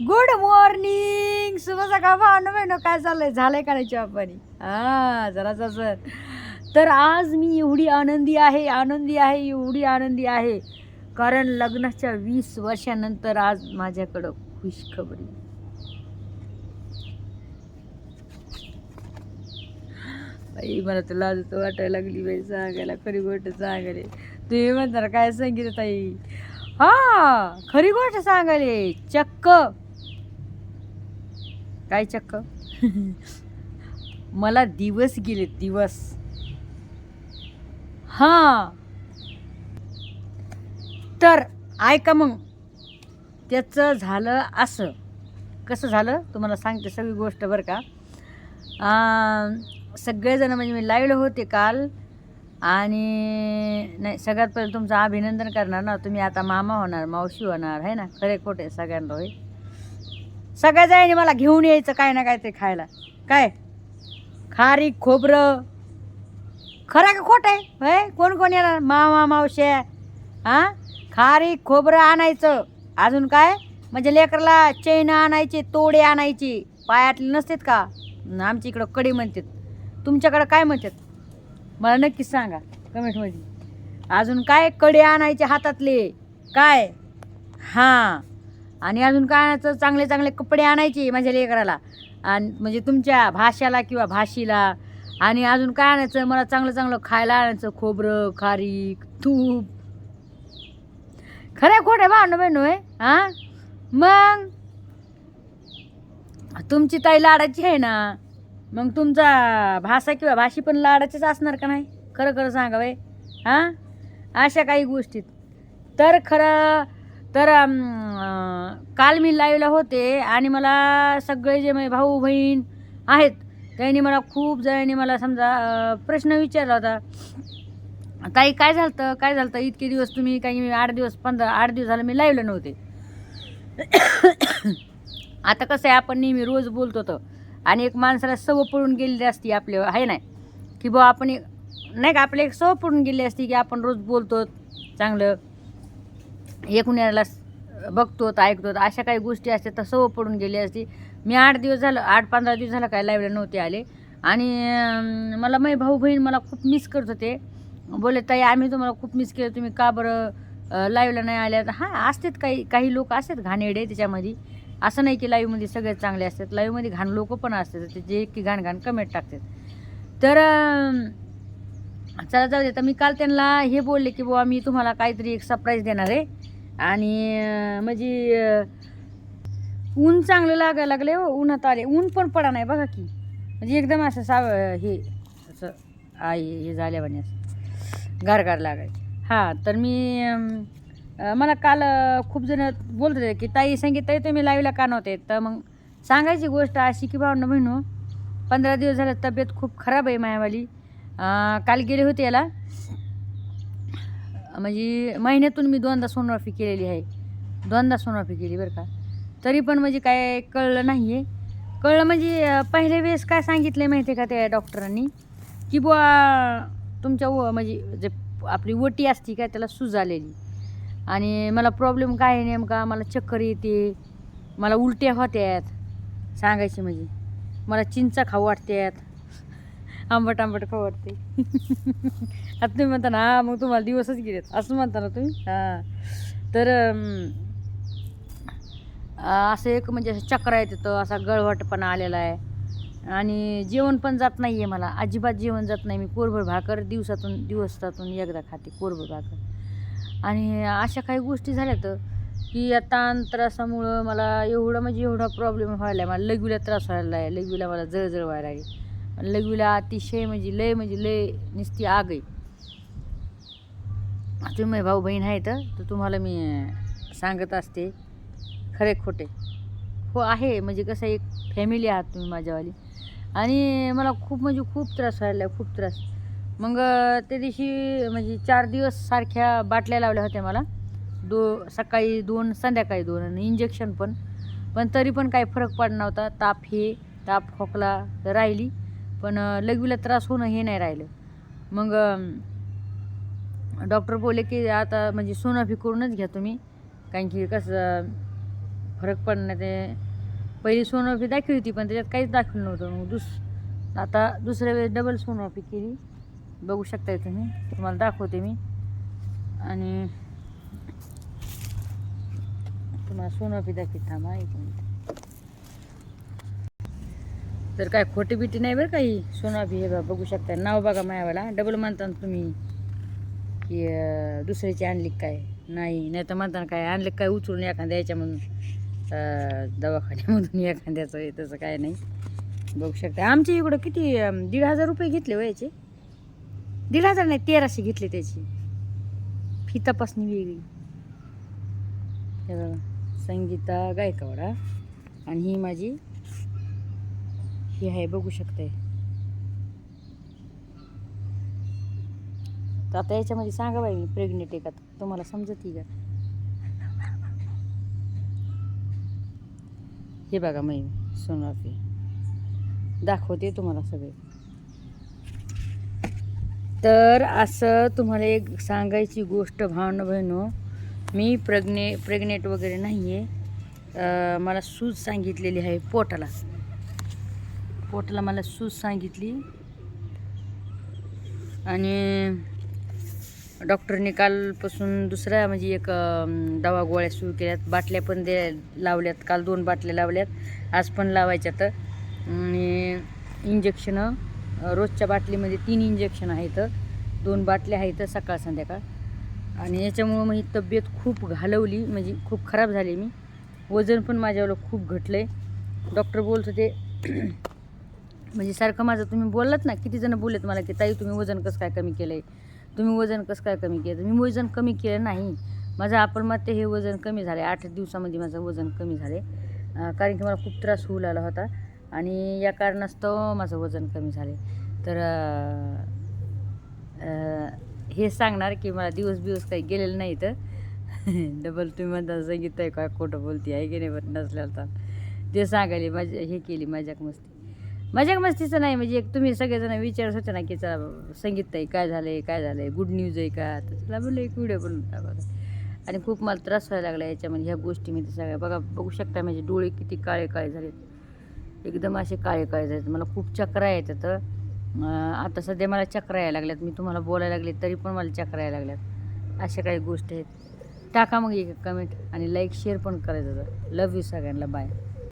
Good morning शुभ सकाळ भावनं न? काय चाललंय? झालंय का नाही चहा हा जरा सर. तर आज मी एवढी आनंदी आहे आनंदी आहे एवढी आनंदी आहे. कारण लग्नाच्या वीस वर्षानंतर आज माझ्याकडं खुशखबरी. बाई मला तर लाज वाटायला लागली बाई सांगायला. खरी गोष्ट सांगायला. तुम्ही म्हणणार काय सांगितलं ताई? हा खरी गोष्ट सांगायले. चक्क. काय चक्क? मला दिवस गेले दिवस. हां. तर ऐका मग. त्याचं झालं असं. कसं झालं? तुम्हाला सांगते सगळी गोष्ट बरं का. सगळेजण म्हणजे मी लाईव्हला होते काल. आणि नाही सगळ्यात पहिले तुमचं अभिनंदन करणार ना. तुम्ही आता मामा होणार मावशी होणार आहे ना? खरे खोटे सगळ्यांना होईल सगळ्या जायने मला घेऊन यायचं काय ना काय ते खायला. काय? खारीक खोबरं. खरं का खोटं आहे? होय? कोण कोण येणार? मामा मावश्या. हां खारीक खोबरं आणायचं. अजून काय? म्हणजे लेकरला चैन आणायची तोडे आणायची. पायातले नसतात का? आमच्या इकडं कडी म्हणतात. तुमच्याकडं काय म्हणतात? मला नक्कीच सांगा कमेंटमध्ये अजून काय? कडे आणायचे हातातले. काय? हां. आणि अजून काय आणायचं चांगले चांगले कपडे आणायचे माझ्या लेकराला. आणि म्हणजे तुमच्या भाषाला किंवा भाषीला. आणि अजून काय आणायचं? मला चांगलं चांगलं खायला आणायचं. खोबरं खारीक तूप. खरं खोटं भांडू बहिण आहे हां? मग? तुमची ताई लाडाची आहे ना? मग तुमचा भाषा किंवा भाषी पण लाडाचीच असणार का नाही? खरं खरं सांगा बाई. हां? अशा काही गोष्टीत. तर खरं तर काल मी लाईव्हला होते आणि मला सगळे जे माझे भाऊ बहीण आहेत त्यांनी मला खूप जणांनी मला समजा प्रश्न विचारला होता. ताई काय झालं काय झालं इतके दिवस तुम्ही काही मी आठ दिवस पंधरा आठ दिवस झालं मी लाईव्हला नव्हते. आता कसं आहे आपण नेहमी रोज बोलतो तर आणि एक माणसाला सव पडून गेलेली असती आपले आहे नाही की बुवा आपण एक नाही का आपले एक सव पडून गेली असती की आपण रोज बोलतो चांगलं. एकूण याला बघतो ऐकतो अशा काही गोष्टी असतात तर सवय पडून गेली असती. मी आठ दिवस झालं आठ पंधरा दिवस झालं काय लाईव्हला नव्हते आले. आणि मला माझी भाऊ बहीण मला खूप मिस करत होते. बोले ताई आम्ही तुम्हाला खूप मिस केलं तुम्ही का बरं लाईव्हला नाही आल्या हां असतात काही काही लोक असतात घाणेडे त्याच्यामध्ये. असं नाही की लाईव्हमध्ये सगळे चांगले असतात. लाईव्हमध्ये घाण लोक पण असतात जे की घाण घाण कमेंट टाकतात. तर चला जाऊ दे. तर मी काल त्यांना हे बोलले की बुवा मी तुम्हाला काहीतरी एक सरप्राईज देणार आहे. आणि म्हणजे ऊन चांगलं लागायला लागले हो उन्हात आले. ऊन पण पडा नाही बघा की. म्हणजे एकदम असं साव हे असं आई हे झाल्या म्हणे असं. गारगार लागायचं. हां तर मी मला काल खूप जण बोलत होते की ताई संगीत ताई तुम्ही लाईव्हला का नव्हते? तर मग सांगायची गोष्ट अशी की भावना बहिणू पंधरा दिवस झालं तब्येत खूप खराब आहे मायावाली. काल गेले होते याला. म्हणजे महिन्यातून मी दोनदा सोनोग्राफी केलेली आहे. दोनदा सोनोग्राफी केली बरं का. तरी पण म्हणजे काय कळलं नाही आहे कळलं म्हणजे पहिल्या वेळेस काय सांगितलं आहे माहिती आहे का त्या डॉक्टरांनी? की बुवा तुमच्या व म्हणजे जे आपली वटी असती काय त्याला सूज आलेली. आणि मला प्रॉब्लेम काय आहे नेमका? मला चक्कर येते. मला उलट्या होत्यात. सांगायचे म्हणजे. मला चिंचा खाऊ वाटत्यात. आंबट आंबट खवडते. आता तुम्ही म्हणता ना हां मग तुम्हाला दिवसच गेलेत असं म्हणता ना तुम्ही? हां. तर असं एक म्हणजे असं चक्र येत होतं असा गळवटपणा आलेला आहे. आणि जेवण पण जात नाही आहे मला. अजिबात जेवण जात नाही. मी कोरभर भाकर दिवसातून दिवसातून एकदा खाते कोरभर भाकर. आणि अशा काही गोष्टी झाल्या तर की या ताण त्रासामुळं मला एवढं म्हणजे एवढा प्रॉब्लेम व्हायला आहे मला लघवीला त्रास व्हायला आहे लघवीला मला जळजळ व्हायला लागली. लघवीला अतिशय म्हणजे लय म्हणजे लय नुसती आग आहे. तुम्ही भाऊ बहीण आहेत तर तुम्हाला मी सांगत असते. खरे खोटे. हो आहे. म्हणजे कसं एक फॅमिली आहात तुम्ही माझ्यावाली. आणि मला खूप म्हणजे खूप त्रास व्हायला आहे, खूप त्रास. मग त्या दिवशी म्हणजे चार दिवस सारख्या बाटल्या लावल्या होत्या मला. दो सकाळी दोन संध्याकाळी दोन आणि इंजेक्शन पण. पण तरी पण काही फरक पडला नव्हता. ताप हे ताप खोकला राहिली. पण लघवीला त्रास होणं हे नाही राहिलं. मग डॉक्टर बोलले की आता म्हणजे सोनं करूनच घ्या तुम्ही. कारण की कसं फरक पडणार ते. पहिली सोनोफी दाखवली होती पण त्याच्यात काहीच दाखवलं नव्हतं. मग दुस आता दुसऱ्या वेळेस डबल सोनोफी केली. बघू शकताय तुम्ही तुम्हाला दाखवते मी. आणि तुम्हाला सोनोफी दाखवते. थांबा एक मिनिट. तर काय खोटी बिटी नाही बरं काही सोनोग्राफी हे बघू शकता. नाव बघा मायावाला. डबल म्हणता तुम्ही. की दुसऱ्याची आणली काय? नाही नाही तर म्हणताना काय आणले काय उचलून एखाद्या याच्यामधून अं, दवाखान्यामधून एखाद्याचं हे तसं काय नाही. बघू शकता. आमच्या इकडं किती दीड हजार रुपये घेतले हो वयाचे दीड हजार नाही तेराशे घेतले त्याची. फी तपासणी वेगळी. हे बघा. संगीता गायकवाडा आणि ही माझी ही आहे बघू शकते तर आता याच्यामध्ये सांगा बाई मी प्रेग्नेंट आहे का? तुम्हाला समजत का? हे बघा मी सोनोग्राफी. दाखवते तुम्हाला सगळे. तर असं तुम्हाला एक सांगायची गोष्ट भावना बहिणो मी प्रेग्ने प्रेग्नेंट वगैरे नाही आहे मला सूज सांगितलेली आहे पोटाला. पोटाला मला सूज सांगितली. आणि डॉक्टरने कालपासून दुसऱ्या म्हणजे एक दवा गोळ्या सुरू केल्यात. बाटल्या पण दे लावल्यात. काल दोन बाटल्या लावल्यात. आज पण लावायच्या तर आणि इंजेक्शनं रोजच्या बाटलीमध्ये तीन इंजेक्शन आहेत. दोन बाटल्या आहेत सकाळ संध्याकाळ. आणि याच्यामुळं माझी तब्येत खूप घालवली. म्हणजे खूप खराब झाली मी. वजन पण माझ्यावर खूप घटलं आहे डॉक्टर बोलत होते म्हणजे सारखं माझं तुम्ही बोललात ना किती जण बोलत मला की ताई तुम्ही वजन कसं काय कमी केलं आहे तुम्ही वजन कसं काय कमी केलं मी वजन कमी केलं नाही. माझं आपण मग हे वजन कमी झालं आहे आठ दिवसामध्ये माझं वजन कमी झाले कारण की मला खूप त्रास होऊ लागला होता. आणि या कारणास्तव माझं वजन कमी झाले तर हे सांगणार की मला दिवस दिवस काही गेलेलं नाही तर डबल तुम्ही म्हणता सांगितलं आहे काय खोटं बोलते आहे की नाही? बरं नसल्याला तर ते सांगायला माझ्या हे केली माझ्याक मस्ती. मजाक मस्तीचं नाही म्हणजे एक तुम्ही सगळेजण विचारत होते ना की चला संगीत ताई काय झालं आहे काय झालं आहे गुड न्यूज आहे का? तर चला बोललं एक व्हिडिओ बनवून टाकावा आणि खूप मला त्रास व्हायला लागला याच्यामध्ये ह्या गोष्टी मी सगळ्या. बघा बघू शकता म्हणजे डोळे किती काळे काळे झालेत. एकदम असे काळे काळे झालेत. मला खूप चक्रा येतात तर आता सध्या मला चक्रा यायला लागल्यात. मी तुम्हाला बोलायला लागले तरी पण मला चक्रा यायला लागल्यात. अशा काही गोष्टी आहेत. टाका मग एक कमेंट आणि लाईक शेअर पण करायचं. लव यू सगळ्यांना. बाय